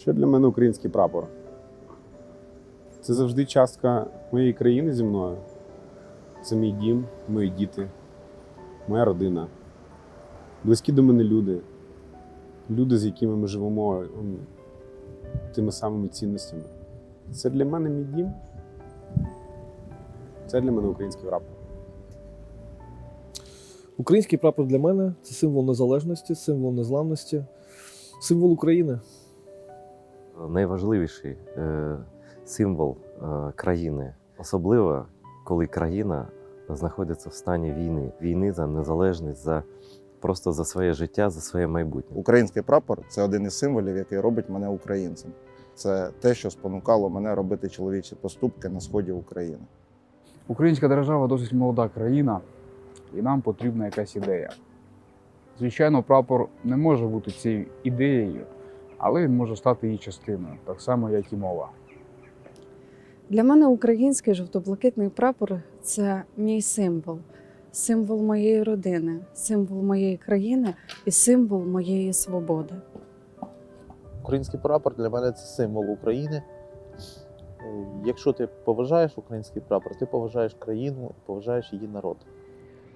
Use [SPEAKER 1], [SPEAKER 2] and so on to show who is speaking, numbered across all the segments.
[SPEAKER 1] Що для мене український прапор? Це завжди частка моєї країни зі мною. Це мій дім, мої діти, моя родина. Близькі до мене люди. Люди, з якими ми живемо тими самими цінностями. Це для мене мій дім. Це для мене український прапор.
[SPEAKER 2] Український прапор для мене це символ незалежності, символ незламності, символ України.
[SPEAKER 3] Найважливіший е, символ е, країни, особливо коли країна знаходиться в стані війни, війни за незалежність, за просто за своє життя, за своє майбутнє.
[SPEAKER 4] Український прапор це один із символів, який робить мене українцем. Це те, що спонукало мене робити чоловічі поступки на сході України.
[SPEAKER 5] Українська держава досить молода країна, і нам потрібна якась ідея. Звичайно, прапор не може бути цією ідеєю, але він може стати її частиною, так само, як і мова.
[SPEAKER 6] Для мене український жовто-блакитний прапор це мій символ, символ моєї родини, символ моєї країни і символ моєї свободи.
[SPEAKER 7] Український прапор для мене це символ України. Е, Якщо ти поважаєш український прапор, ти поважаєш країну і поважаєш її народ.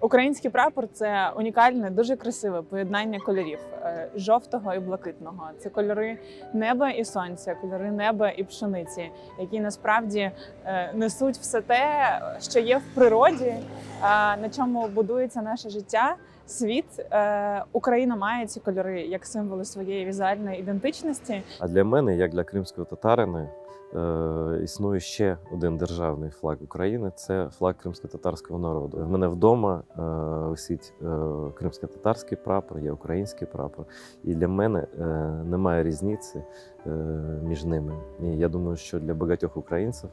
[SPEAKER 8] Український прапор це унікальне, дуже красиве поєднання кольорів е, жовтого і блакитного. Це кольори неба і сонця, кольори неба і пшениці, які насправді е, несуть все те, що є в природі, на чому будується наше життя. Світ Е, Україна має ці кольори як символи своєї візуальної ідентичності.
[SPEAKER 3] А для мене, як для кримського татарина, е, існує ще один державний флаг України це флаг кримсько-татарського народу. В мене вдома е, висить кримсько-татарський прапор, є український прапор. І для мене немає різниці між ними. І я думаю, що для багатьох українців,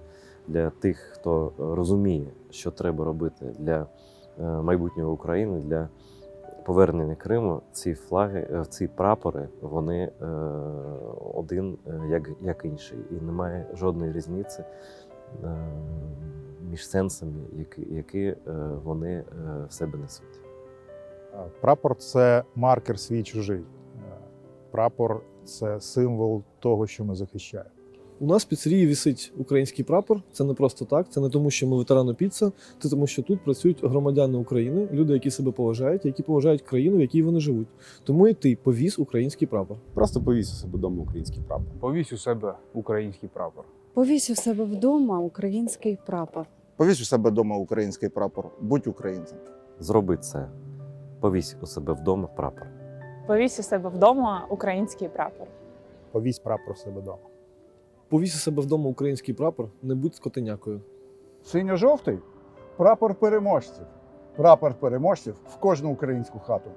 [SPEAKER 3] для тих, хто розуміє, що треба робити для майбутнього України, для повернення Криму, ці флаги, е, ці прапори, вони е, один е, як, як інший. І немає жодної різниці між сенсами, які, які вони в себе несуть.
[SPEAKER 9] Прапор це маркер свій чужий. Прапор це символ того, що ми захищаємо.
[SPEAKER 2] У нас в піцерії вісить український прапор. Це не просто так, це не тому, що ми ветерани піца, це тому, що тут працюють громадяни України, люди, які себе поважають, які поважають країну, в якій вони живуть. Тому і ти повіз український прапор.
[SPEAKER 1] Просто повісив себе вдома український прапор.
[SPEAKER 5] Повісь у себе український прапор.
[SPEAKER 6] Повісь у себе вдома український прапор.
[SPEAKER 4] Повісь у себе вдома український прапор, будь українцем.
[SPEAKER 3] Зроби це. Повісь у себе вдома прапор.
[SPEAKER 8] Повісь у себе вдома український прапор.
[SPEAKER 9] Повісь прапор в себе вдома.
[SPEAKER 2] Повісь у себе вдома український прапор, не будь скотинякою.
[SPEAKER 10] Синьо-жовтий прапор переможців. Прапор переможців в кожну українську хату.